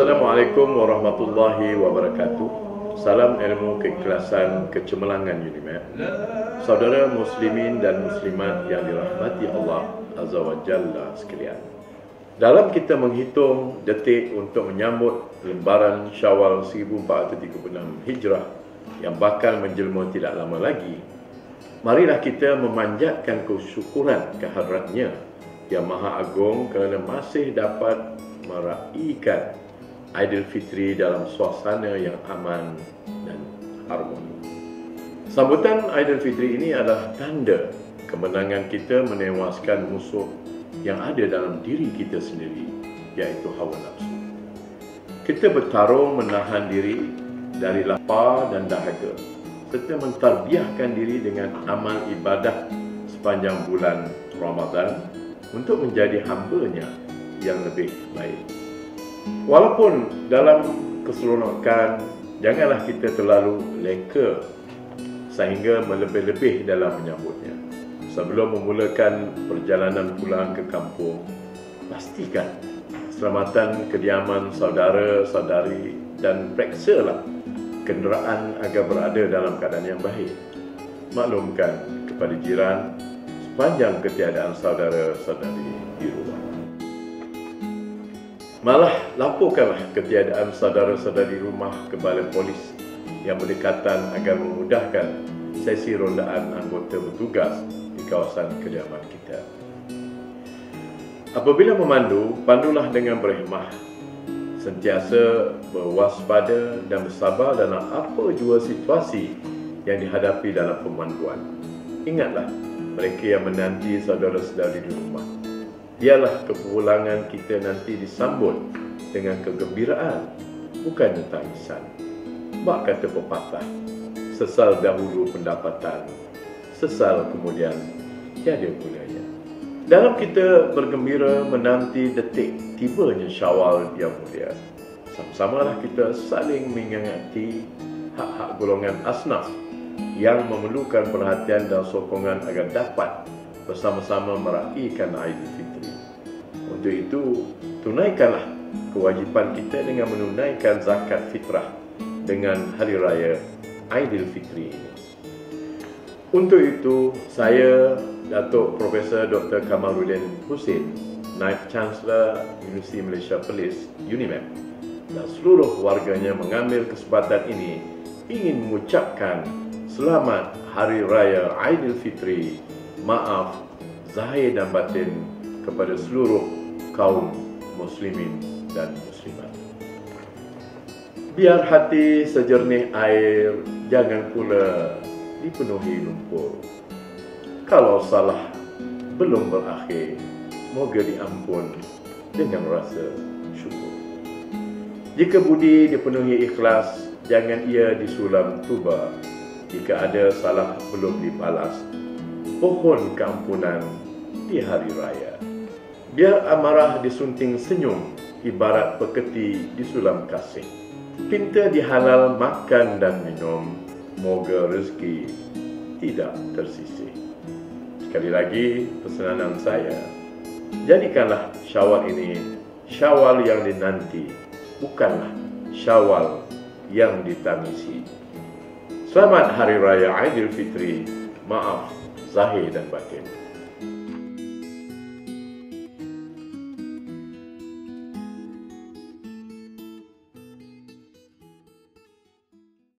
Assalamualaikum warahmatullahi wabarakatuh. Salam ilmu keikhlasan kecemerlangan UNIMED. Saudara muslimin dan muslimat yang dirahmati Allah Azza wa Jalla sekalian. Dalam kita menghitung detik untuk menyambut lembaran Syawal 1436 Hijrah yang bakal menjelma tidak lama lagi, marilah kita memanjatkan kesyukuran kehadratnya yang Maha Agung kerana masih dapat meraihkan Aidilfitri dalam suasana yang aman dan harmoni. Sambutan Aidilfitri ini adalah tanda kemenangan kita menewaskan musuh yang ada dalam diri kita sendiri, iaitu hawa nafsu. Kita bertarung menahan diri dari lapar dan dahaga serta mentarbiahkan diri dengan amal ibadah sepanjang bulan Ramadan untuk menjadi hambanya yang lebih baik. Walaupun dalam keseronokan janganlah kita terlalu leka sehingga melebih-lebih dalam menyambutnya. Sebelum memulakan perjalanan pulang ke kampung, pastikan keselamatan kediaman saudara-saudari dan periksalah kenderaan agar berada dalam keadaan yang baik. Maklumkan kepada jiran sepanjang ketiadaan saudara-saudari di rumah. Malah laporkanlah ketiadaan saudara-saudari rumah ke balai polis yang berdekatan agar memudahkan sesi rondaan anggota bertugas di kawasan kediaman kita. Apabila memandu, pandulah dengan berhemah. Sentiasa berwaspada dan bersabar dalam apa jua situasi yang dihadapi dalam pemanduan. Ingatlah mereka yang menanti saudara-saudari di rumah biarlah kepulangan kita nanti disambut dengan kegembiraan, bukan tangisan. Mak kata pepatah, sesal dahulu pendapatan, sesal kemudian tiada gunanya. Dalam kita bergembira menanti detik tibanya syawal yang mulia, sama-samalah kita saling mengingati hak-hak golongan asnaf yang memerlukan perhatian dan sokongan agar dapat bersama-sama meraihkan Aidilfitri. Untuk itu, tunaikanlah kewajipan kita dengan menunaikan zakat fitrah dengan hari raya Aidilfitri ini. Untuk itu, saya Datuk Profesor Dr. Kamaluddin Hussein, Naib Chancellor Universiti Malaysia Perlis, UNIMEP, dan seluruh warganya mengambil kesempatan ini ingin mengucapkan selamat Hari Raya Aidilfitri maaf zahir dan batin kepada seluruh kaum muslimin dan muslimat. Biar hati sejernih air, jangan pula dipenuhi lumpur. Kalau salah belum berakhir, moga diampun dengan rasa syukur. Jika budi dipenuhi ikhlas, jangan ia disulam tuba. Jika ada salah belum dibalas, pohon keampunan di hari raya. Biar amarah disunting senyum, ibarat peketi di sulam kasih. Pinta dihalal makan dan minum, moga rezeki tidak tersisih. Sekali lagi, pesanan saya, jadikanlah syawal ini syawal yang dinanti, bukanlah syawal yang ditangisi. Selamat Hari Raya Aidilfitri. Maaf zahir dan batin.